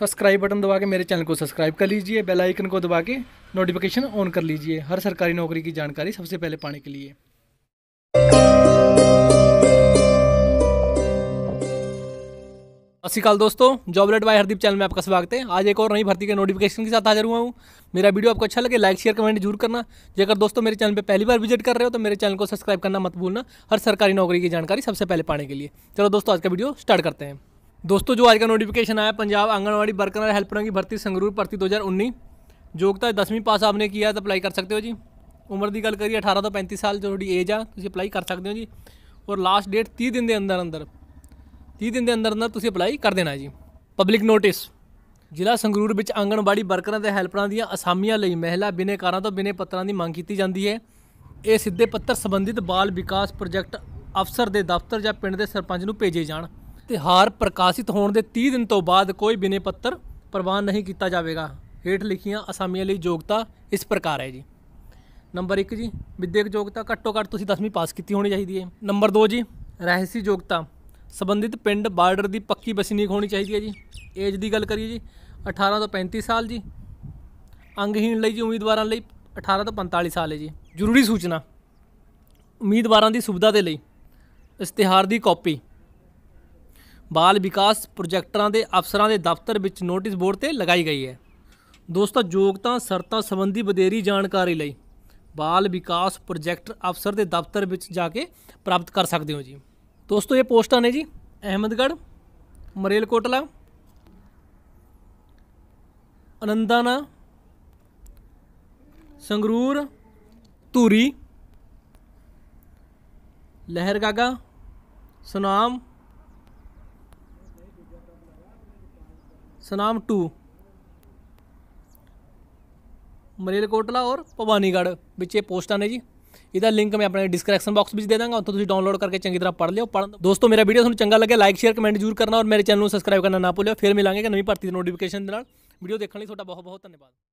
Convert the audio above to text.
Subscribe button दबा के मेरे चैनल को सब्सक्राइब कर लीजिए, बेल आइकन को दबा के नोटिफिकेशन ऑन कर लीजिए, हर सरकारी नौकरी की जानकारी सबसे पहले पाने के लिए। सत श्रीकाल दोस्तों जॉब लेट बाय हरदीप चैनल में आपका स्वागत है। आज एक और नई भर्ती के नोटिफिकेशन के साथ हाजिर हुआ हूँ। मेरा वीडियो आपको अच्छा लगे लाइक शेयर कमेंट ज़रूर करना। जेकर दोस्तों मेरे चैनल पे पहली बार विज़िट कर रहे हो तो मेरे चैनल को सब्सक्राइब करना मत भूलना। हर सरकारी नौकरी की जानकारी सबसे पहले पाने के लिए। चलो दोस्तों, आज का वीडियो स्टार्ट करते हैं। दोस्तों जो आज का नोटिफिकेशन आया पंजाब आंगनबाड़ी वर्कर हेल्परों की भर्ती संगरूर भर्ती दो योग्यता दसवीं पास आपने किया तो अप्लाई कर सकते हो जी ਉਮਰ ਦੀ ਗੱਲ ਕਰੀਏ 18 ਤੋਂ 35 ਸਾਲ ਜੋ ਤੁਹਾਡੀ ਏਜ ਆ ਤੁਸੀਂ ਅਪਲਾਈ ਕਰ ਸਕਦੇ ਹੋ ਜੀ ਔਰ ਲਾਸਟ ਡੇਟ 30 ਦਿਨ ਦੇ ਅੰਦਰ ਅੰਦਰ 30 ਦਿਨ ਦੇ ਅੰਦਰ ਅੰਦਰ ਤੁਸੀਂ ਅਪਲਾਈ ਕਰ ਦੇਣਾ ਜੀ ਪਬਲਿਕ ਨੋਟਿਸ ਜ਼ਿਲ੍ਹਾ ਸੰਗਰੂਰ ਵਿੱਚ ਆਂਗਣਵਾੜੀ ਵਰਕਰਾਂ ਤੇ ਹੈਲਪਰਾਂ ਦੀਆਂ ਅਸਾਮੀਆਂ ਲਈ ਮਹਿਲਾ ਬਿਨੇਕਾਰਾਂ ਤੋਂ ਬਿਨੇ ਪੱਤਰਾਂ ਦੀ ਮੰਗ ਕੀਤੀ ਜਾਂਦੀ ਹੈ ਇਹ ਸਿੱਧੇ ਪੱਤਰ ਸੰਬੰਧਿਤ ਬਾਲ ਵਿਕਾਸ ਪ੍ਰੋਜੈਕਟ ਅਫਸਰ ਦੇ ਦਫ਼ਤਰ ਜਾਂ ਪਿੰਡ ਦੇ ਸਰਪੰਚ ਨੂੰ ਭੇਜੇ ਜਾਣ ਤਿਹਾਰ ਪ੍ਰਕਾਸ਼ਿਤ ਹੋਣ ਦੇ 30 ਦਿਨ ਤੋਂ ਬਾਅਦ ਕੋਈ ਬਿਨੇ ਪੱਤਰ ਪ੍ਰਵਾਨ ਨਹੀਂ ਕੀਤਾ ਜਾਵੇਗਾ। ਹੇਠ ਲਿਖੀਆਂ ਅਸਾਮੀਆਂ ਲਈ ਯੋਗਤਾ ਇਸ ਪ੍ਰਕਾਰ ਹੈ ਜੀ। ਨੰਬਰ 1 ਜੀ, ਵਿਦਿਅਕ ਯੋਗਤਾ ਘੱਟੋ ਘੱਟ ਤੁਸੀਂ 10ਵੀਂ ਪਾਸ ਕੀਤੀ ਹੋਣੀ ਚਾਹੀਦੀ ਹੈ। ਨੰਬਰ 2 ਜੀ, ਰਹਿਸੀ ਯੋਗਤਾ, ਸੰਬੰਧਿਤ ਪਿੰਡ ਬਾਰਡਰ ਦੀ ਪੱਕੀ ਵਸਨੀਕ ਹੋਣੀ ਚਾਹੀਦੀ ਹੈ ਜੀ। ਏਜ ਦੀ ਗੱਲ ਕਰੀਏ ਜੀ 18 ਤੋਂ 35 ਸਾਲ ਜੀ। ਅੰਗਹੀਣ ਲਈ ਜੀ, ਉਮੀਦਵਾਰਾਂ ਲਈ 18 ਤੋਂ 45 ਸਾਲ ਹੈ ਜੀ। ਜ਼ਰੂਰੀ ਸੂਚਨਾ, ਉਮੀਦਵਾਰਾਂ ਦੀ ਸੁਵਿਧਾ ਦੇ ਲਈ ਇਸ਼ਤਿਹਾਰ ਦੀ ਕਾਪੀ ਬਾਲ ਵਿਕਾਸ ਪ੍ਰੋਜੈਕਟਰਾਂ ਦੇ ਅਫਸਰਾਂ ਦੇ ਦਫ਼ਤਰ ਵਿੱਚ ਨੋਟਿਸ ਬੋਰਡ ਤੇ ਲਗਾਈ ਗਈ ਹੈ। ਦੋਸਤੋ ਯੋਗਤਾ ਸ਼ਰਤਾਂ ਸੰਬੰਧੀ ਵਧੇਰੀ ਜਾਣਕਾਰੀ ਲਈ ਬਾਲ ਵਿਕਾਸ ਪ੍ਰੋਜੈਕਟ ਅਫਸਰ ਦੇ ਦਫ਼ਤਰ ਵਿੱਚ ਜਾ ਕੇ ਪ੍ਰਾਪਤ ਕਰ ਸਕਦੇ ਹੋ ਜੀ। ਦੋਸਤੋ, ਇਹ ਪੋਸਟਾਂ ਨੇ ਜੀ। ਅਹਿਮਦਗੜ੍ਹ, ਮਰੇਲਕੋਟਲਾ, ਅਨੰਦਾਨਾ, ਸੰਗਰੂਰ, ਧੂਰੀ, ਲਹਿਰਗਾਗਾ, ਸੁਨਾਮ ਸੁਨਾਮ 2 ਮਰੇਲਕੋਟਲਾ ਔਰ ਭਵਾਨੀਗੜ੍ਹ ਵਿੱਚ ਇਹ ਪੋਸਟਾਂ ਨੇ ਜੀ ਇਹਦਾ ਲਿੰਕ ਮੈਂ ਆਪਣੇ ਡਿਸਕ੍ਰਿਪਸ਼ਨ ਬਾਕਸ ਵਿੱਚ ਦੇ ਦਾਂਗਾ ਉੱਥੋਂ ਤੁਸੀਂ ਡਾਊਨਲੋਡ ਕਰਕੇ ਚੰਗੀ ਤਰ੍ਹਾਂ ਪੜ੍ਹ ਲਿਓ ਪੜ੍ਹਨ ਦੋਸਤੋ ਮੇਰਾ ਵੀਡੀਓ ਤੁਹਾਨੂੰ ਚੰਗਾ ਲੱਗਿਆ ਲਾਈਕ ਸ਼ੇਅਰ ਕਮੈਂਟ ਜ਼ਰੂਰ ਕਰਨਾ ਔਰ ਮੇਰੇ ਚੈਨਲ ਨੂੰ ਸਬਸਕ੍ਰਾਈਬ ਕਰਨਾ ਨਾ ਭੁੱਲਿਓ ਫਿਰ ਮਿਲਾਂਗੇ ਕਿ ਨਵੀਂ ਭਰਤੀ ਦੇ ਨੋਟੀਫਿਕੇਸ਼ਨ ਦੇ ਨਾਲ ਵੀਡੀਓ ਦੇਖਣ ਲਈ ਤੁਹਾਡਾ ਬਹੁਤ ਬਹੁਤ ਧੰਨਵਾਦ